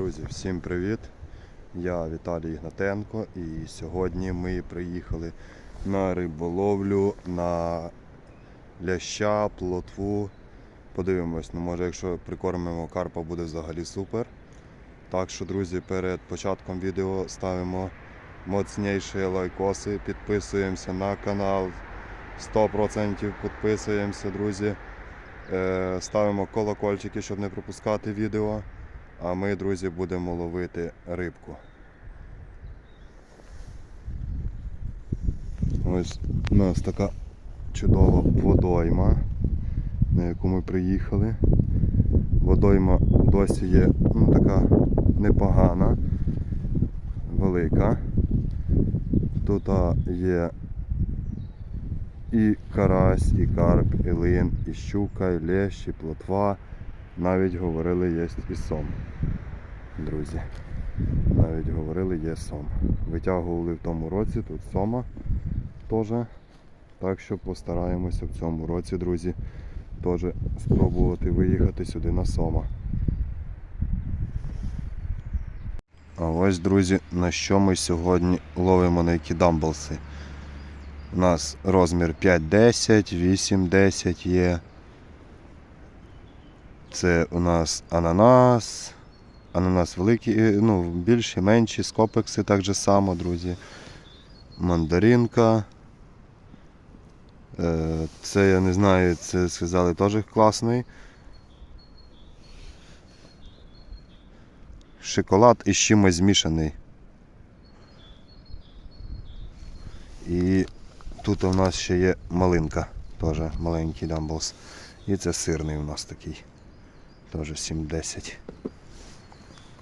Друзі, всім привіт! Я Віталій Ігнатенко і сьогодні ми приїхали на риболовлю на ляща, плотву. Подивимось, ну може якщо прикормимо карпа буде взагалі супер. Так що, друзі, перед початком відео ставимо моцніші лайкоси, підписуємося на канал. 100% підписуємося, друзі. Е, Ставимо колокольчики, щоб не пропускати відео. А ми, друзі, будемо ловити рибку. Ось у нас така чудова водойма, на яку ми приїхали. Водойма досі є ну, така непогана, велика. Тут є і карась, і карп, і лин, і щука, і лещ, і плотва. Навіть говорили, є і сом. Друзі. Навіть говорили, є сом. Витягували в тому році, тут сома теж. Так що постараємося в цьому році, друзі, теж спробувати виїхати сюди на сома. А ось, друзі, на що ми сьогодні ловимо на які дамблси. У нас розмір 5-10, 8-10 є. Це у нас ананас. Ананас великий, е, ну, більші, менші, скопекси так же само, друзі. Мандаринка. Е, Це я не знаю, це сказали теж класний. Шоколад із чимось змішаний. І тут у нас ще є малинка, теж маленький дамблс. І це сирний у нас такий. Теж 7-10.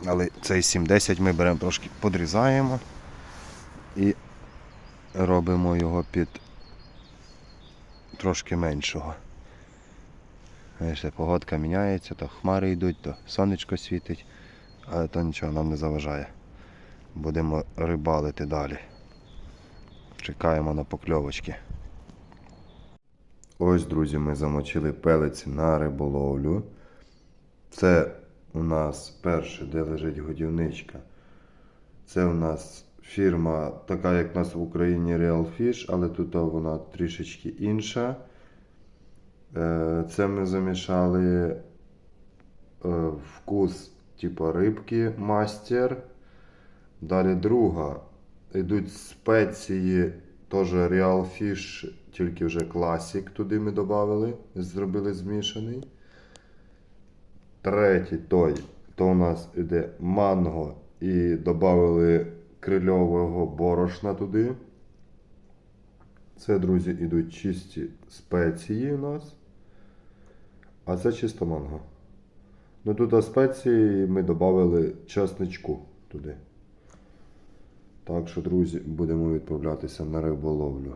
Але цей 7-10 ми беремо трошки подрізаємо і робимо його під трошки меншого. Знаєте, погодка міняється, то хмари йдуть, то сонечко світить, але то нічого нам не заважає. Будемо рибалити далі. Чекаємо на покльовочки. Ось, друзі, ми замочили пелиці на риболовлю. Це у нас перше, де лежить годівничка. Це у нас фірма, така як у нас в Україні Real Fish, але тут вона трішечки інша. Е, Це ми замішали е, вкус типу рибки мастер. Далі друга. Йдуть спеції, теж Real Fish, тільки вже класік туди ми додали, зробили змішаний. Третій той, то у нас йде манго і додали крильового борошна туди. Це, друзі, йдуть чисті спеції у нас. А це чисто манго. Ну тут спеції ми додали чесничку туди. Так що, друзі, будемо відправлятися на риболовлю.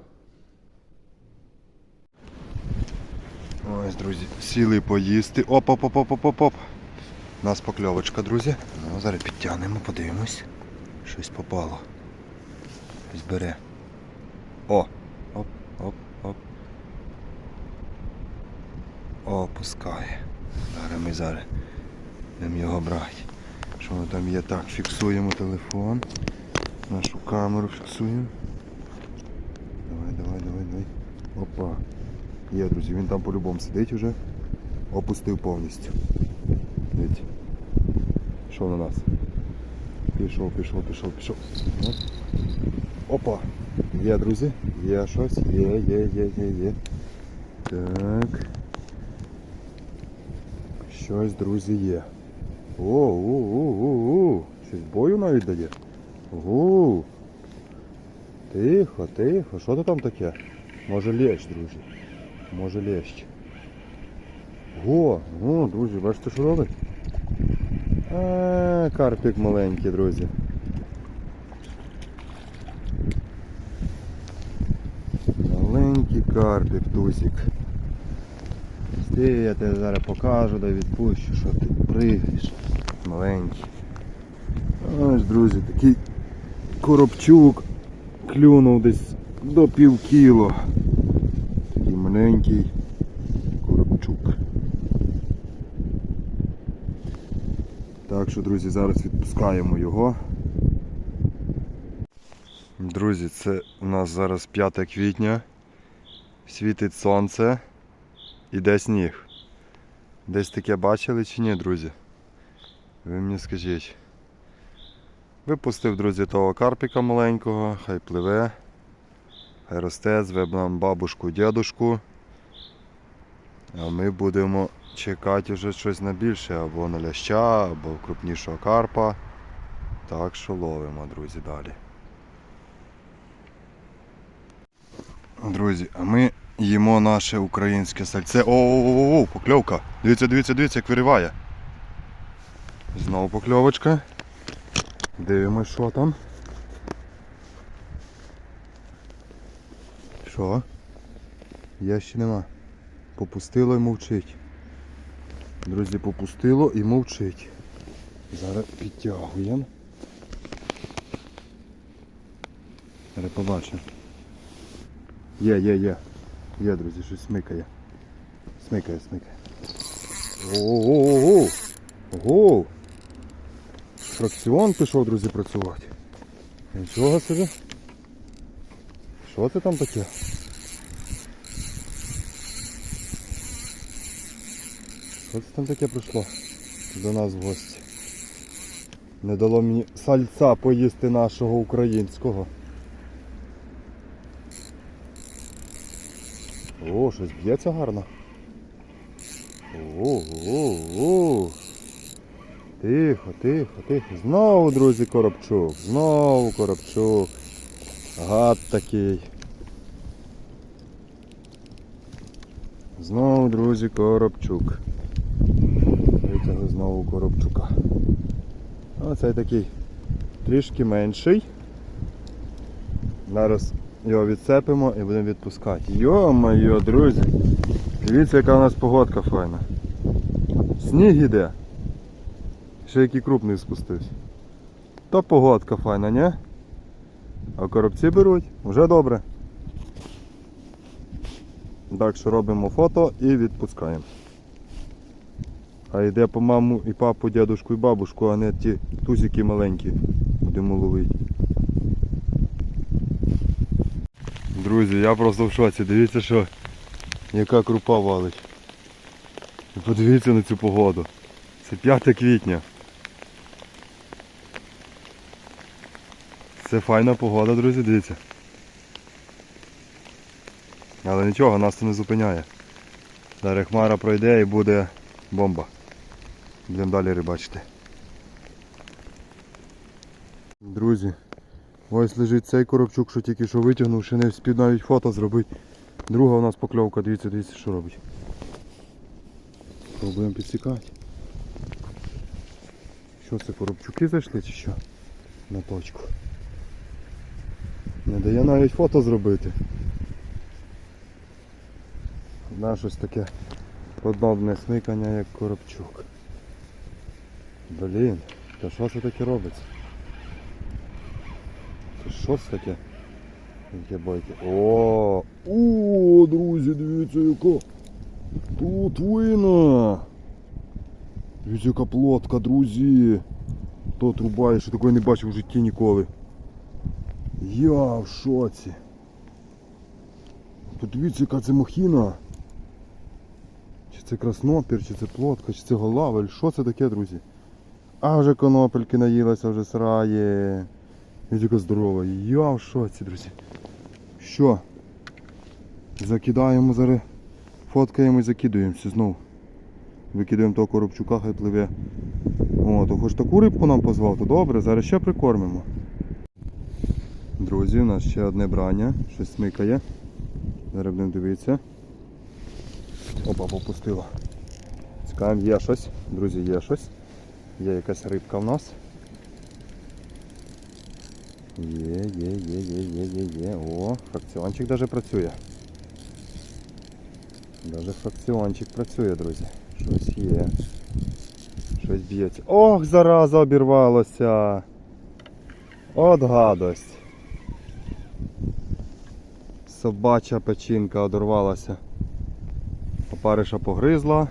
Ось, друзі, сіли поїсти. Оп, оп, оп, оп, оп, оп, оп. У нас покльовочка, друзі. Ну, зараз підтягнемо, подивимось. Щось попало. Щось бере. О! Оп, оп, оп. О, пускає. Зараз ми зараз будемо його брати. Що воно там є? Так, фіксуємо телефон. Нашу камеру фіксуємо. Давай, давай, давай, давай. Опа. Є, друзі, він там по-любому сидить уже. Опустив повністю. Дивіться. Що на нас? Пішов, пішов, пішов, пішов. Оп. Опа! Є, друзі, є щось, є, є, є, є, є. Так. Щось, друзі, є. О, о, о, о, о. Щось бою навіть дає. Ого. Тихо, тихо. Що то там таке? Може лещ, друзі. Може лещ. Го, о, друзі, бачите, що робить? А, карпік маленький, друзі. Маленький карпік, тусик. Стій, я тебе зараз покажу, да відпущу, що ти пригаєш. Маленький. Ось, друзі, такий коробчук клюнув десь до пів кіло. Маленький коробчук. Так що, друзі, зараз відпускаємо його. Друзі, це у нас зараз 5 квітня. Світить сонце. Іде сніг. Десь таке бачили чи ні, друзі? Ви мені скажіть. Випустив, друзі, того карпіка маленького, хай пливе, росте, зве нам бабушку, дідушку. А ми будемо чекати вже щось на більше, або на ляща, або крупнішого карпа. Так що ловимо, друзі, далі. Друзі, а ми їмо наше українське сальце. О-о-о, покльовка. Дивіться, дивіться, дивіться, як вириває. Знову покльовочка. Дивимось, що там. Що? Я ще нема. Попустило і мовчить. Друзі, попустило і мовчить. Зараз підтягуємо. Зараз побачимо. Є, є, є. Є, друзі, щось смикає. Смикає, смикає. Ого! Ого! Фракціон пішов, друзі, працювати. Нічого собі. Що це там таке? Що це там таке прийшло до нас в гості? Не дало мені сальця поїсти нашого українського. О, щось б'ється гарно. О, о, о. Тихо, тихо, тихо. Знову, друзі, коробчук. Знову коробчук. Гад такий. Знову, друзі, коробчук. Витягли знову коробчука. Оцей такий трішки менший. Зараз його відцепимо і будемо відпускати. Йо-моє, друзі! Дивіться, яка у нас погодка файна. Сніг іде. Ще який крупний спустився. То погодка файна, ні? А коробці беруть, вже добре. Так що робимо фото і відпускаємо. А йде по маму і папу, дядушку і бабушку, а не ті тузики маленькі. Будемо ловити. Друзі, я просто в шоці. Дивіться, що яка крупа валить. Подивіться на цю погоду. Це 5 квітня. Це файна погода, друзі, дивіться. Але нічого, нас це не зупиняє. Зараз хмара пройде і буде бомба. Будемо далі рибачити. Друзі, ось лежить цей коробчук, що тільки що витягнув, ще не встиг навіть фото зробити. Друга у нас покльовка, дивіться, дивіться, що робить. Пробуємо підсікати. Що це, коробчуки зайшли чи що? На точку. Не дає навіть фото зробити. Одна щось таке подобне смикання, як коробчук. Блін, та що це таке робиться? Це що це таке? Яке бойки. О, о, друзі, дивіться яка. Тут вина. Дивіться, яка плотка, друзі. То трубає, що такої не бачив в житті ніколи. Я в шоці. Подивіться, яка це махіна. Чи це краснопір, чи це плотка, чи це голавель. Що це таке, друзі? А вже конопельки наїлася, вже срає. Яка здорова. Я в шоці, друзі. Що? Закидаємо зараз. Фоткаємо і закидуємося знову. Викидаємо того коробчука, хай пливе. О, то хоч таку рибку нам позвав, то добре, зараз ще прикормимо. Друзі, у нас ще одне брання, щось смикає. Зараз будемо дивитися. Опа, попустило. Цікавим, є щось. Друзі, є щось. Є якась рибка в нас. Є, є, є, є, є, є, є. О, фракціончик навіть працює. Даже фракціончик працює, друзі. Щось є. Щось б'ється. Ох, зараза обірвалося. От гадость. Собача печінка одорвалася. Опариша погризла.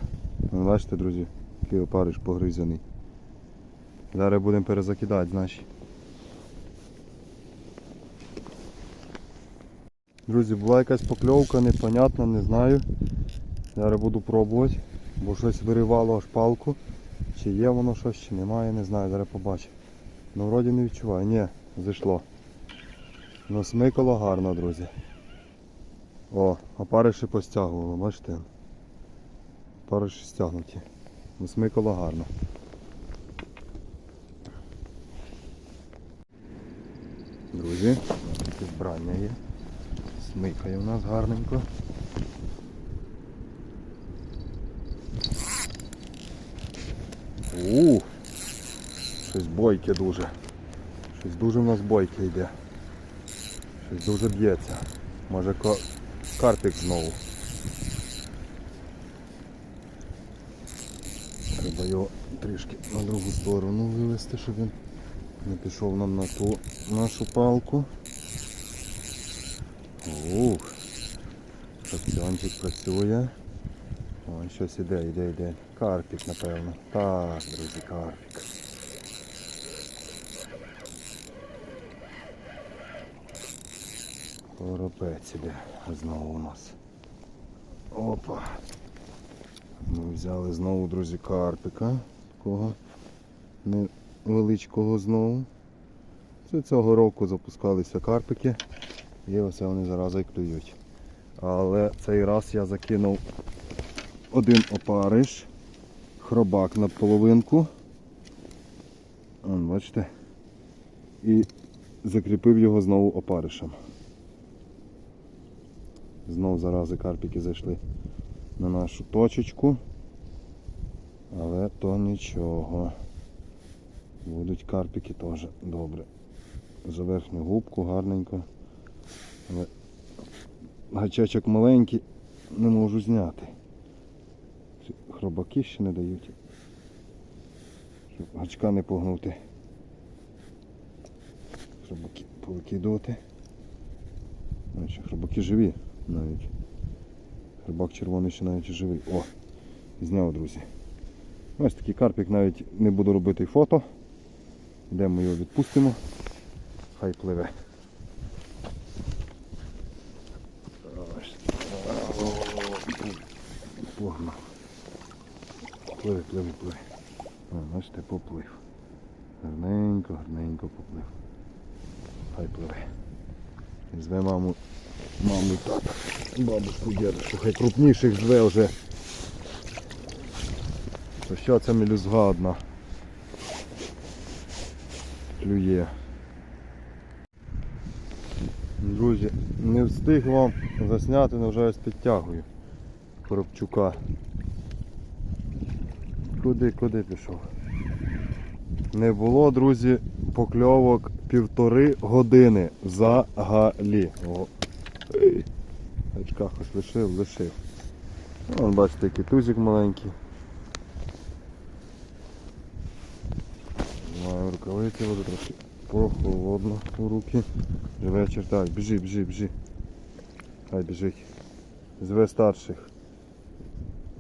Ну, Бачите, друзі, який опариш погризаний. Зараз будемо перезакидати, значить. Друзі, була якась покльовка, непонятна, не знаю. Зараз буду пробувати, бо щось виривало аж палку. Чи є воно щось, чи немає, не знаю, зараз побачу. Ну вроді не відчуваю. Ні, зайшло. Ну смикало гарно, друзі. О, опариші постягувало, бачите? Опариші стягнуті. Ну смикало гарно. Друзі, таке збрання є. Смикає у нас гарненько. Ух, щось бойке дуже. Щось дуже в нас бойке йде. Щось дуже б'ється. Може ко... карпік знову. Треба його трішки на другу сторону вивести, щоб він не пішов нам на ту нашу палку. Ух, шапчончик працює. Ой, щось іде, іде, іде. Карпік, напевно. Так, друзі, карпік. Коропець іде знову у нас. Опа. Ми взяли знову, друзі, карпика. Такого невеличкого знову. Це цього року запускалися карпики. І оце вони зараз і клюють. Але цей раз я закинув один опариш, хробак на половинку. Бачите? І закріпив його знову опаришем. Знов зарази карпики зайшли на нашу точечку. Але то нічого. Будуть карпики теж добре. За верхню губку гарненько. Але гачачок маленький не можу зняти. Хробаки ще не дають. Щоб гачка не погнути. Хробаки повикидувати. Хробаки живі навіть. Хробак червоний ще навіть живий. О! Зняв, друзі. Ось такий карпік навіть не буду робити фото. Йдемо його відпустимо. Хай пливе. Погнав. Пливи, пливи, пливи. Бачите, поплив. Гарненько, гарненько поплив. Хай пливе. Зве маму, маму і тата. Бабушку, дідушку, хай крупніших зве вже. То що це мелюзга одна. Клює. Друзі, не встиг вам засняти, але вже ось підтягую Коробчука. Куди, куди пішов? Не було, друзі, покльовок півтори години взагалі. О. Ей. Гачка хоч лишив, лишив. Вон бачите, який тузик маленький. Маю рукавиці, буде трохи прохолодно у руки. Вже вечір. Так, біжи, біжи, біжи. Хай біжить. Зве старших.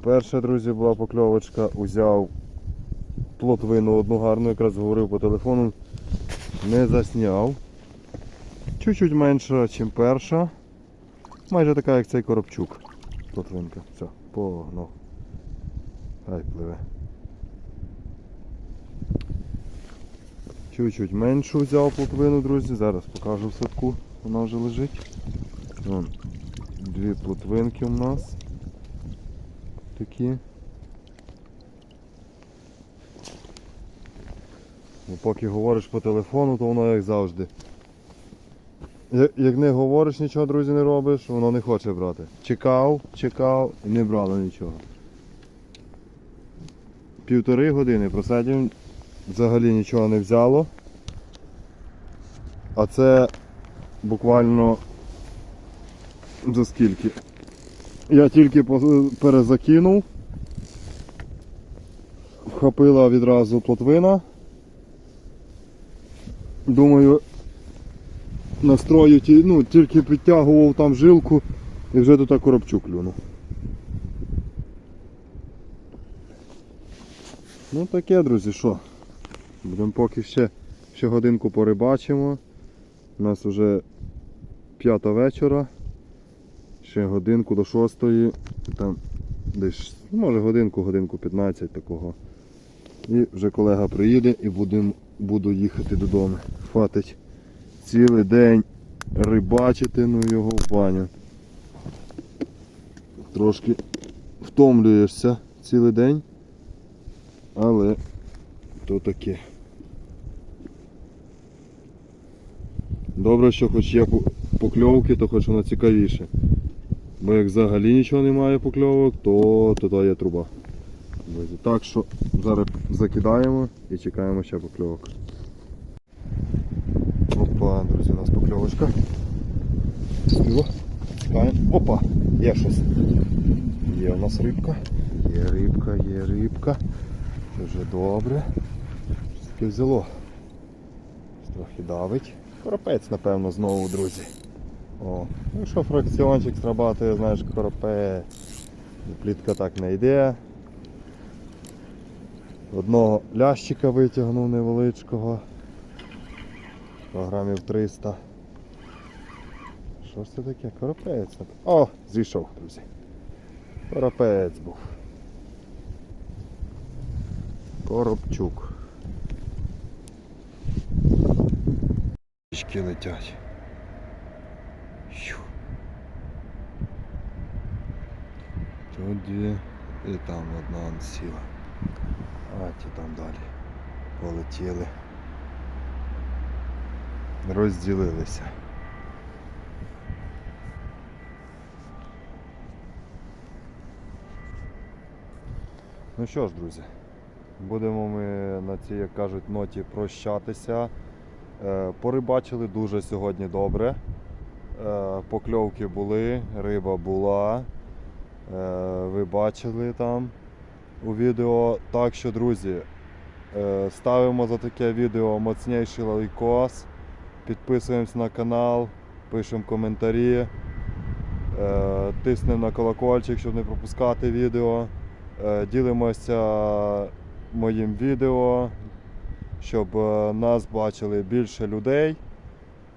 Перша, друзі, була покльовочка, узяв плотвину одну гарну, якраз говорив по телефону. Не засняв. Чуть-чуть менша, ніж перша. Майже така, як цей коробчук. Плотвинка. Все, погнав. Хай пливе. Чуть-чуть меншу взяв плотвину, друзі. Зараз покажу в садку. Вона вже лежить. Вон, дві плотвинки у нас. Такі. Ну, поки говориш по телефону, то воно як завжди. Як, не говориш нічого, друзі, не робиш, воно не хоче брати. Чекав, чекав і не брало нічого. Півтори години просидів, взагалі нічого не взяло. А це буквально за скільки? Я тільки перезакинув. Вхопила відразу плотвина. Думаю, настрою ну, тільки підтягував там жилку і вже тут коробчук клюнув. Ну таке, друзі, що? Будемо поки ще, ще годинку порибачимо. У нас вже п'ята вечора. Ще годинку до шостої. Там десь, може годинку, годинку 15 такого. І вже колега приїде і будем, буду їхати додому. Хватить цілий день рибачити, ну його в баню. Трошки втомлюєшся цілий день, але то таке. Добре, що хоч є покльовки, то хоч воно цікавіше. Бо як взагалі нічого немає покльовок, то то є труба. Так що зараз закидаємо і чекаємо ще покльовок. Опа, нас. Спіло. Чекаємо. Опа, є щось. Є у нас рибка. Є рибка, є рибка. Вже добре. Щось взяло. Трохи давить. Коропець, напевно, знову, друзі. О, ну якщо фракціончик срабатує, знаєш, коропець. Плітка так не йде. Одного лящика витягнув невеличкого. Кілограмів 300. Що ж це таке? Коропець. О, зійшов, друзі. Коропець був. Коробчук. Пічки летять. Тут дві і там одна сіла. А ті там далі. Полетіли. Розділилися. Ну що ж, друзі, будемо ми на цій, як кажуть, ноті прощатися. Е, Порибачили дуже сьогодні добре. Е, Покльовки були, риба була. Е, Ви бачили там у відео. Так що, друзі, ставимо за таке відео моцніший лайкос, підписуємось на канал, пишемо коментарі, тиснемо на колокольчик, щоб не пропускати відео. Е, Ділимося моїм відео, щоб е, нас бачили більше людей,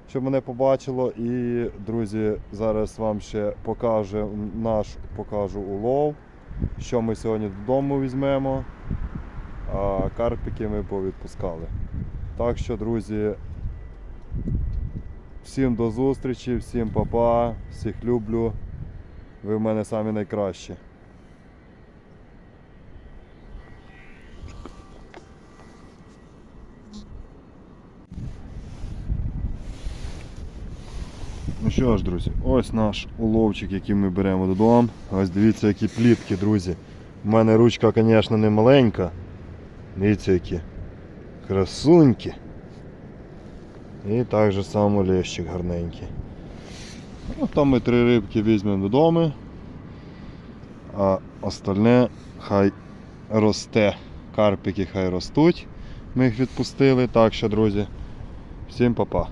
щоб мене побачило. І, друзі, зараз вам ще покажу наш покажу улов, що ми сьогодні додому візьмемо, а карпики ми повідпускали. Так що, друзі, всім до зустрічі, всім па-па, всіх люблю. Ви в мене самі найкращі. Що ж, друзі, ось наш уловчик, який ми беремо додому. Ось дивіться, які плітки, друзі. У мене ручка, звісно, не маленька. Дивіться, які красуньки. І так же само лещик гарненький. Ну, там ми три рибки візьмемо додому. А остальне хай росте. Карпики хай ростуть. Ми їх відпустили. Так що, друзі, всім па-па.